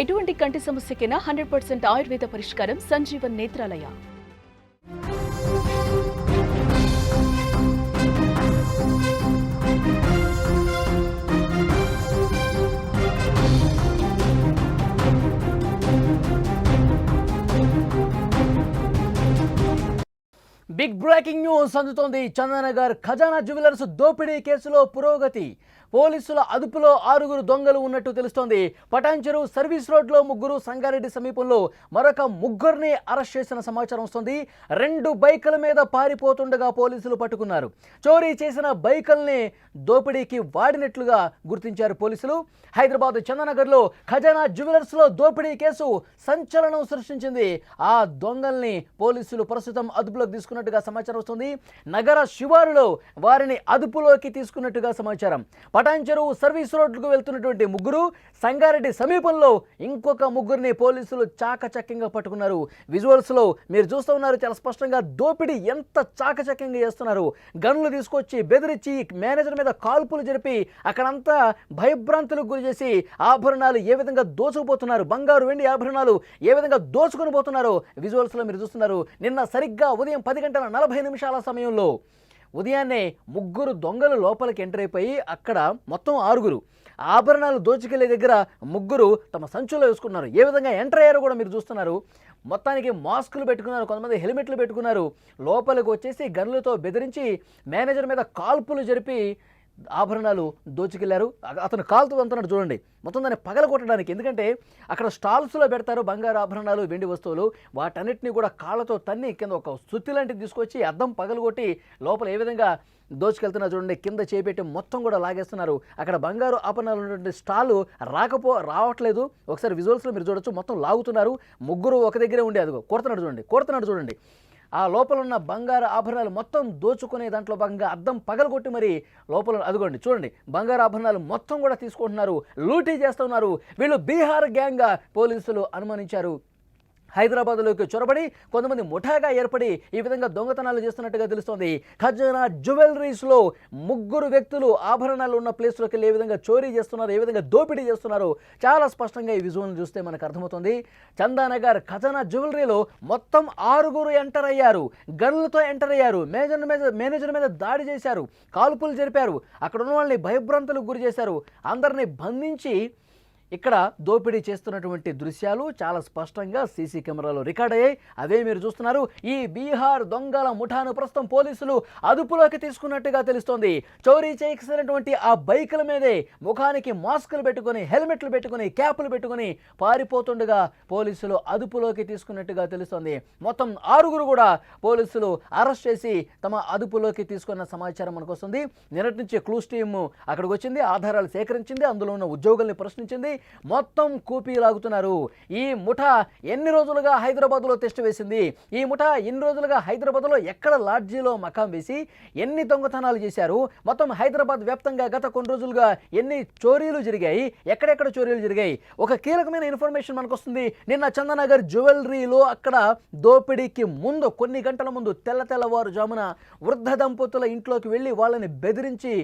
ఎటువంటి కంటి సమస్యకైనా hundred percent Ayurveda పరిష్కారం Sanjeevan Netralaya. Big breaking news అందుతోంది. చందనగర్ ఖజానా జ్యువెలర్స్ దోపిడీ కేసులో పురోగతి. పోలీసుల అదుపులో ఆరుగురు దొంగలు ఉన్నట్టు తెలుస్తోంది. పటాన్చెరు సర్వీస్ రోడ్లో ముగ్గురు సంగారెడ్డి సమీపంలో మరొక ముగ్గురిని అరెస్ట్ చేసిన సమాచారం వస్తుంది. రెండు బైకుల మీద పారిపోతుండగా పోలీసులు పట్టుకున్నారు. చోరీ చేసిన బైకుల్ని దోపిడీకి వాడినట్లుగా గుర్తించారు పోలీసులు. హైదరాబాద్ చందనగర్లో ఖజానా జ్యువెలర్స్లో దోపిడీ కేసు సంచలనం సృష్టించింది. ఆ దొంగల్ని పోలీసులు ప్రస్తుతం అదుపులోకి తీసుకున్నట్టుగా సమాచారం వస్తుంది. నగర శివారులో వారిని అదుపులోకి తీసుకున్నట్టుగా సమాచారం. పటాన్చెరువు సర్వీస్ రోడ్లకు వెళ్తున్నటువంటి ముగ్గురు సంగారెడ్డి సమీపంలో ఇంకొక ముగ్గురిని పోలీసులు చాకచక్యంగా పట్టుకున్నారు. విజువల్స్లో మీరు చూస్తూ ఉన్నారు చాలా స్పష్టంగా దోపిడీ ఎంత చాకచక్యంగా చేస్తున్నారు. గన్లు తీసుకొచ్చి బెదిరించి మేనేజర్ మీద కాల్పులు జరిపి అక్కడంతా భయభ్రాంతులకు గురి చేసి ఆభరణాలు ఏ విధంగా దోచుకుపోతున్నారు బంగారు వెండి ఆభరణాలు ఏ విధంగా దోచుకుని పోతున్నారో విజువల్స్లో మీరు చూస్తున్నారు. నిన్న సరిగ్గా ఉదయం పది గంటల నలభై నిమిషాల సమయంలో ఉదయాన్నే ముగ్గురు దొంగలు లోపలికి ఎంటర్ అయిపోయి అక్కడ మొత్తం ఆరుగురు. ఆభరణాలు దోచుకెళ్ళే దగ్గర ముగ్గురు తమ సంచుల్లో వేసుకున్నారు. ఏ విధంగా ఎంటర్ అయ్యారో కూడా మీరు చూస్తున్నారు. మొత్తానికి మాస్కులు పెట్టుకున్నారు కొంతమంది హెల్మెట్లు పెట్టుకున్నారు. లోపలికి వచ్చేసి గన్లతో బెదిరించి మేనేజర్ మీద కాల్పులు జరిపి ఆభరణాలు దోచుకెళ్ళారు. అతను కాలుతూ అంటున్నాడు చూడండి. మొత్తం దాన్ని పగల కొట్టడానికి ఎందుకంటే అక్కడ స్టాల్స్లో పెడతారు బంగారు ఆభరణాలు వెండి వస్తువులు. వాటన్నిటిని కూడా కాళ్ళతో తన్ని కింద ఒక సుత్తి లాంటిది తీసుకొచ్చి అద్దం పగలగొట్టి లోపల ఏ విధంగా దోచుకెళ్తున్నారు చూడండి. కింద చేపెట్టి మొత్తం కూడా లాగేస్తున్నారు. అక్కడ బంగారు ఆభరణాలు ఉన్నటువంటి స్టాలు రాకపో రావట్లేదు. ఒకసారి విజువల్స్లో మీరు చూడొచ్చు. మొత్తం లాగుతున్నారు. ముగ్గురు ఒక దగ్గరే ఉండే అదిగో కొడుతున్నాడు చూడండి. కొడుతున్నాడు చూడండి. ఆ లోపల ఉన్న బంగారు ఆభరణాలు మొత్తం దోచుకునే దాంట్లో భాగంగా అద్దం పగలగొట్టి మరి లోపల అదిగోండి చూడండి. బంగారు ఆభరణాలు మొత్తం కూడా తీసుకుంటున్నారు లూటీ చేస్తున్నారు. వీళ్ళు బీహార్ గ్యాంగ్గా పోలీసులు అనుమానించారు. హైదరాబాద్లోకి చొరబడి కొంతమంది ముఠాగా ఏర్పడి ఈ విధంగా దొంగతనాలు చేస్తున్నట్టుగా తెలుస్తోంది. ఖజానా జ్యువెలరీస్లో ముగ్గురు వ్యక్తులు ఆభరణాలు ఉన్న ప్లేస్లోకి వెళ్ళి ఏ విధంగా చోరీ చేస్తున్నారు ఏ విధంగా దోపిడీ చేస్తున్నారు. చాలా స్పష్టంగా ఈ విజువల్ చూస్తే మనకు అర్థమవుతుంది. చందానగర్ ఖజానా జ్యువెలరీలో మొత్తం ఆరుగురు ఎంటర్ అయ్యారు. గన్లతో ఎంటర్ అయ్యారు. మేనేజర్ మీద మేనేజర్ మీద దాడి చేశారు. కాల్పులు జరిపారు. అక్కడ ఉన్న వాళ్ళని భయభ్రాంతులకు గురి చేశారు. అందరినీ బంధించి ఇక్కడ దోపిడీ చేస్తున్నటువంటి దృశ్యాలు చాలా స్పష్టంగా సీసీ కెమెరాలో రికార్డ్ అయ్యాయి. అవే మీరు చూస్తున్నారు. ఈ బీహార్ దొంగల ముఠాను ప్రస్తుతం పోలీసులు అదుపులోకి తీసుకున్నట్టుగా తెలుస్తోంది. చోరీ చేసినటువంటి ఆ బైకుల మీదే ముఖానికి మాస్కులు పెట్టుకొని హెల్మెట్లు పెట్టుకొని క్యాపులు పెట్టుకుని పారిపోతుండగా పోలీసులు అదుపులోకి తీసుకున్నట్టుగా తెలుస్తోంది. మొత్తం ఆరుగురు కూడా పోలీసులు అరెస్ట్ చేసి తమ అదుపులోకి తీసుకున్న సమాచారం మనకు వస్తుంది. నిన్నటి నుంచి క్లూస్ టీమ్ అక్కడికి వచ్చింది ఆధారాలు సేకరించింది అందులో ఉన్న ఉద్యోగుల్ని ప్రశ్నించింది. మొత్తం కూపీ లాగుతున్నారు. ఈ ముఠ ఎన్ని రోజులుగా హైదరాబాద్లో టెస్ట్ వేసింది? ఈ ముఠ ఎన్ని రోజులుగా హైదరాబాద్లో ఎక్కడ లాడ్జీలో మకాం వేసి ఎన్ని దొంగతనాలు చేశారు? మొత్తం హైదరాబాద్ వ్యాప్తంగా గత కొన్ని రోజులుగా ఎన్ని చోరీలు జరిగాయి? ఎక్కడెక్కడ చోరీలు జరిగాయి? ఒక కీలకమైన ఇన్ఫర్మేషన్ మనకు వస్తుంది నిన్న చందనగర్ జ్యువెలరీలో అక్కడ దోపిడీకి ముందు కొన్ని గంటల ముందు తెల్ల తెల్లవారుజామున వృద్ధ దంపతుల ఇంట్లోకి వెళ్ళి వాళ్ళని బెదిరించి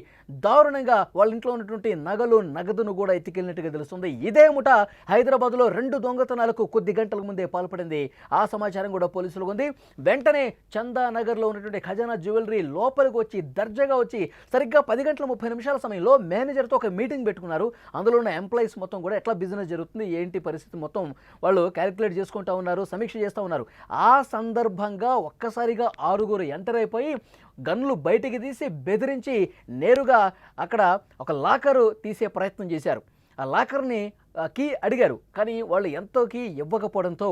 దారుణంగా వాళ్ళ ఇంట్లో ఉన్నటువంటి నగలు నగదును కూడా ఎత్తికెళ్ళినట్టుగా తెలుస్తుంది. ఇదే ముఠ హైదరాబాద్లో రెండు దొంగతనాలకు కొద్ది గంటల ముందే పాల్పడింది. ఆ సమాచారం కూడా పోలీసులకు ఉంది. వెంటనే చందానగర్లో ఉన్నటువంటి ఖజానా జ్యువెలరీ లోపలికి వచ్చి దర్జాగా వచ్చి సరిగ్గా పది గంటల ముప్పై నిమిషాల సమయంలో మేనేజర్తో ఒక మీటింగ్ పెట్టుకున్నారు. అందులో ఉన్న ఎంప్లాయీస్ మొత్తం కూడా ఎట్లా బిజినెస్ జరుగుతుంది ఏంటి పరిస్థితి మొత్తం వాళ్ళు క్యాలిక్యులేట్ చేసుకుంటా ఉన్నారు సమీక్ష చేస్తూ ఉన్నారు. ఆ సందర్భంగా ఒక్కసారిగా ఆరుగురు ఎంటర్ అయిపోయి గన్లు బయటికి తీసి బెదిరించి నేరుగా అక్కడ ఒక లాకరు తీసే ప్రయత్నం చేశారు. ఆ లాకర్ని కీ అడిగారు. కానీ వాళ్ళు ఎంతో కీ ఇవ్వకపోవడంతో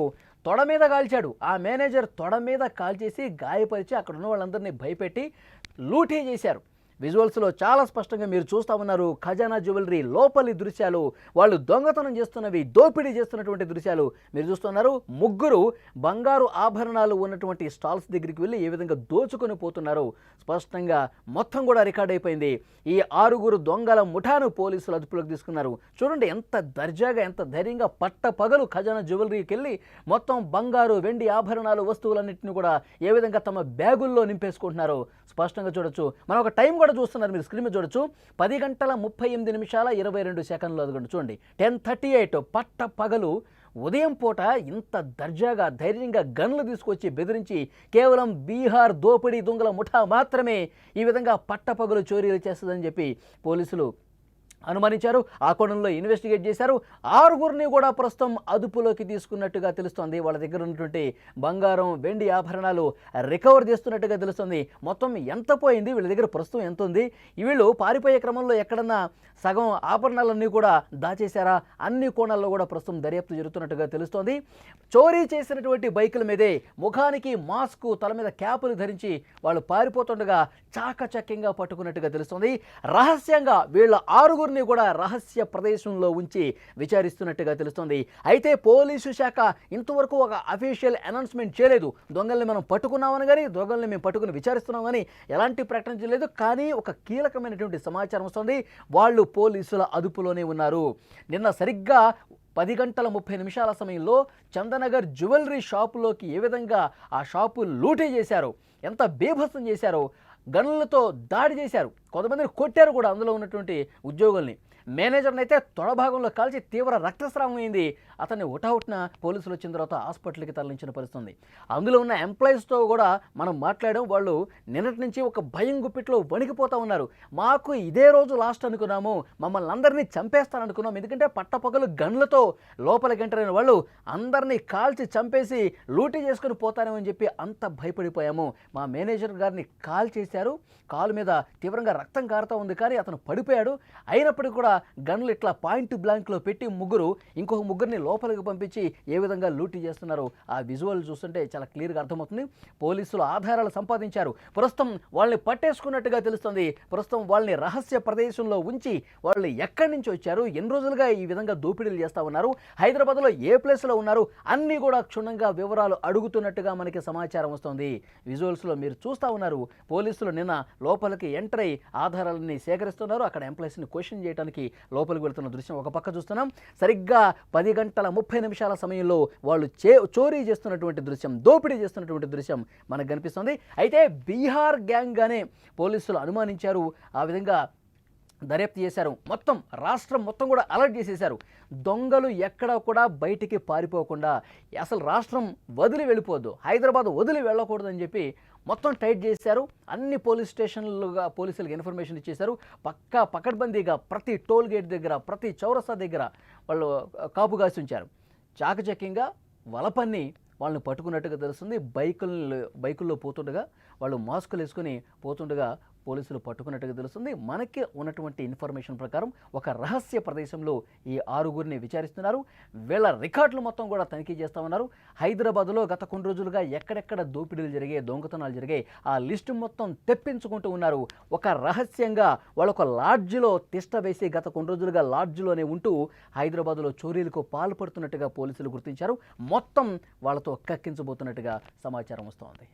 తొడ మీద కాల్చాడు. ఆ మేనేజర్ తొడ మీద కాల్చేసి గాయపరిచి అక్కడ ఉన్న వాళ్ళందరినీ భయపెట్టి లూటీ చేశారు. విజువల్స్లో చాలా స్పష్టంగా మీరు చూస్తూ ఉన్నారు. ఖజానా జ్యువెలరీ లోపలి దృశ్యాలు వాళ్ళు దొంగతనం చేస్తున్నవి దోపిడీ చేస్తున్నటువంటి దృశ్యాలు మీరు చూస్తున్నారు ముగ్గురు బంగారు ఆభరణాలు ఉన్నటువంటి స్టాల్స్ దగ్గరికి వెళ్ళి ఏ విధంగా దోచుకొని పోతున్నారు. స్పష్టంగా మొత్తం కూడా రికార్డ్ అయిపోయింది. ఈ ఆరుగురు దొంగల ముఠాను పోలీసులు అదుపులోకి తీసుకున్నారు. చూడండి ఎంత దర్జాగా ఎంత ధైర్యంగా పట్ట పగలు ఖజానా జ్యువెలరీకి వెళ్ళి మొత్తం బంగారు వెండి ఆభరణాలు వస్తువులన్నింటినీ కూడా ఏ విధంగా తమ బ్యాగుల్లో నింపేసుకుంటున్నారో. స్పష్టంగా చూడొచ్చు. మనం ఒక టైం కూడా ఇక్కడ చూస్తున్నారు మీరు స్క్రీన్ మీద చూడొచ్చు. పది గంటల ముప్పై ఎనిమిది నిమిషాల ఇరవై రెండు సెకండ్లు అదిగండి చూడండి. టెన్ థర్టీ ఎయిట్ పట్ట పగలు ఉదయం పూట ఇంత దర్జాగా ధైర్యంగా గన్లు తీసుకొచ్చి బెదిరించి కేవలం బీహార్ దోపిడీ దొంగల ముఠా మాత్రమే ఈ విధంగా పట్టపగలు చోరీలు చేస్తుందని చెప్పి పోలీసులు అనుమానించారు. ఆ కోణంలో ఇన్వెస్టిగేట్ చేశారు. ఆరుగురిని కూడా ప్రస్తుతం అదుపులోకి తీసుకున్నట్టుగా తెలుస్తోంది. వాళ్ళ దగ్గర ఉన్నటువంటి బంగారం వెండి ఆభరణాలు రికవర్ చేస్తున్నట్టుగా తెలుస్తుంది. మొత్తం ఎంత పోయింది? వీళ్ళ దగ్గర ప్రస్తుతం ఎంత ఉంది? వీళ్ళు పారిపోయే క్రమంలో ఎక్కడన్నా సగం ఆభరణాలన్నీ కూడా దాచేశారా? అన్ని కోణాల్లో కూడా ప్రస్తుతం దర్యాప్తు జరుగుతున్నట్టుగా తెలుస్తోంది. చోరీ చేసినటువంటి బైకుల మీదే ముఖానికి మాస్క్ తల మీద క్యాపులు ధరించి వాళ్ళు పారిపోతుండగా చాకచక్యంగా పట్టుకున్నట్టుగా తెలుస్తోంది. రహస్యంగా వీళ్ళ ఆరుగురు ఆరుగురిని కూడా రహస్య ప్రదేశంలో ఉంచి విచారిస్తున్నట్టుగా తెలుస్తోంది. అయితే పోలీసు శాఖ ఇంతవరకు ఒక అఫీషియల్ అనౌన్స్మెంట్ చేయలేదు. దొంగల్ని మనం పట్టుకున్నామని కానీ దొంగల్ని మేము పట్టుకుని విచారిస్తున్నామని ఎలాంటి ప్రకటన చేయలేదు. కానీ ఒక కీలకమైనటువంటి సమాచారం వస్తుంది. వాళ్ళు పోలీసుల అదుపులోనే ఉన్నారు. నిన్న సరిగ్గా పది గంటల ముప్పై నిమిషాల సమయంలో చందనగర్ జ్యువెలరీ షాపులోకి ఏ విధంగా ఆ షాపు లూటీ చేశారో? ఎంత బీభత్సం చేశారో? గనులతో దాడి చేశారు. కొంతమందిని కొట్టారు కూడా అందులో ఉన్నటువంటి ఉద్యోగుల్ని. మేనేజర్ని అయితే తొడ భాగంలో కాల్చి తీవ్ర రక్తస్రావం అయింది. అతన్ని ఉటావుట్న పోలీసులు వచ్చిన తర్వాత హాస్పిటల్కి తరలించిన పరిస్థితుంది. అందులో ఉన్న ఎంప్లాయీస్తో కూడా మనం మాట్లాడడం వాళ్ళు నిన్నటి నుంచి ఒక భయం గుప్పిట్లో వణికిపోతూ ఉన్నారు. మాకు ఇదే రోజు లాస్ట్ అనుకున్నాము. మమ్మల్ని అందరినీ చంపేస్తారనుకున్నాం. ఎందుకంటే పట్టపగలు గన్లతో లోపలికి ఎంటర్ వాళ్ళు అందరినీ కాల్చి చంపేసి లూటీ చేసుకుని పోతారేమని చెప్పి అంత భయపడిపోయాము. మా మేనేజర్ గారిని కాల్ చేశారు. కాలు మీద తీవ్రంగా రక్తం కారుతూ ఉంది కానీ అతను పడిపోయాడు. అయినప్పటికీ కూడా గన్లు ఇట్లా పాయింట్ బ్లాంక్లో పెట్టి ముగ్గురు ఇంకొక ముగ్గురిని లోపలికి పంపించి ఏ విధంగా లూటీ చేస్తున్నారు ఆ విజువల్ చూస్తుంటే చాలా క్లియర్గా అర్థమవుతుంది. పోలీసులు ఆధారాలు సంపాదించారు. ప్రస్తుతం వాళ్ళని పట్టేసుకున్నట్టుగా తెలుస్తుంది. ప్రస్తుతం వాళ్ళని రహస్య ప్రదేశంలో ఉంచి వాళ్ళు ఎక్కడి నుంచి వచ్చారు ఎన్ని రోజులుగా ఈ విధంగా దోపిడీలు చేస్తూ ఉన్నారు హైదరాబాద్లో ఏ ప్లేస్లో ఉన్నారు అన్నీ కూడా క్షుణ్ణంగా వివరాలు అడుగుతున్నట్టుగా మనకి సమాచారం వస్తుంది. విజువల్స్లో మీరు చూస్తూ ఉన్నారు. పోలీసులు నిన్న లోపలికి ఎంటర్ అయ్యి ఆధారాలన్నీ సేకరిస్తున్నారు. అక్కడ ఎంప్లాయీస్ని క్వశ్చన్ చేయడానికి లోపలికి వెళ్తున్న దృశ్యం ఒక పక్క చూస్తున్నాం. సరిగ్గా పది గంటల ముప్పై నిమిషాల సమయంలో వాళ్ళు చే చోరీ చేస్తున్నటువంటి దృశ్యం దోపిడీ చేస్తున్నటువంటి దృశ్యం మనకు కనిపిస్తుంది. అయితే బీహార్ గ్యాంగ్గానే పోలీసులు అనుమానించారు. ఆ విధంగా దర్యాప్తు చేశారు. మొత్తం రాష్ట్రం మొత్తం కూడా అలర్ట్ చేసేశారు. దొంగలు ఎక్కడ కూడా బయటికి పారిపోకుండా అసలు రాష్ట్రం వదిలి వెళ్ళిపోవద్దు హైదరాబాద్ వదిలి వెళ్ళకూడదని చెప్పి మొత్తం టైట్ చేశారు. అన్ని పోలీస్ స్టేషన్లుగా పోలీసులకు ఇన్ఫర్మేషన్ ఇచ్చేశారు. పక్కా పకడ్బందీగా ప్రతి టోల్ గేట్ దగ్గర ప్రతి చౌరస్తా దగ్గర వాళ్ళు కాపు కాసి ఉంచారు. చాకచక్యంగా వలపన్ని వాళ్ళని పట్టుకున్నట్టుగా తెలుస్తుంది. బైకులు బైకుల్లో పోతుండగా వాళ్ళు మాస్కులు వేసుకుని పోతుండగా పోలీసులు పట్టుకున్నట్టుగా తెలుస్తుంది. మనకి ఉన్నటువంటి ఇన్ఫర్మేషన్ ప్రకారం ఒక రహస్య ప్రదేశంలో ఈ ఆరుగురిని విచారిస్తున్నారు. వీళ్ళ రికార్డులు మొత్తం కూడా తనిఖీ చేస్తామన్నారు. హైదరాబాద్లో గత కొన్ని రోజులుగా ఎక్కడెక్కడ దోపిడీలు జరిగాయి దొంగతనాలు జరిగాయి ఆ లిస్టు మొత్తం తెప్పించుకుంటూ ఉన్నారు. ఒక రహస్యంగా వాళ్ళ ఒక తిష్ట వేసి గత కొన్ని రోజులుగా లాడ్జ్లోనే ఉంటూ హైదరాబాద్లో చోరీలకు పాల్పడుతున్నట్టుగా పోలీసులు గుర్తించారు. మొత్తం వాళ్ళతో కక్కించబోతున్నట్టుగా సమాచారం వస్తోంది.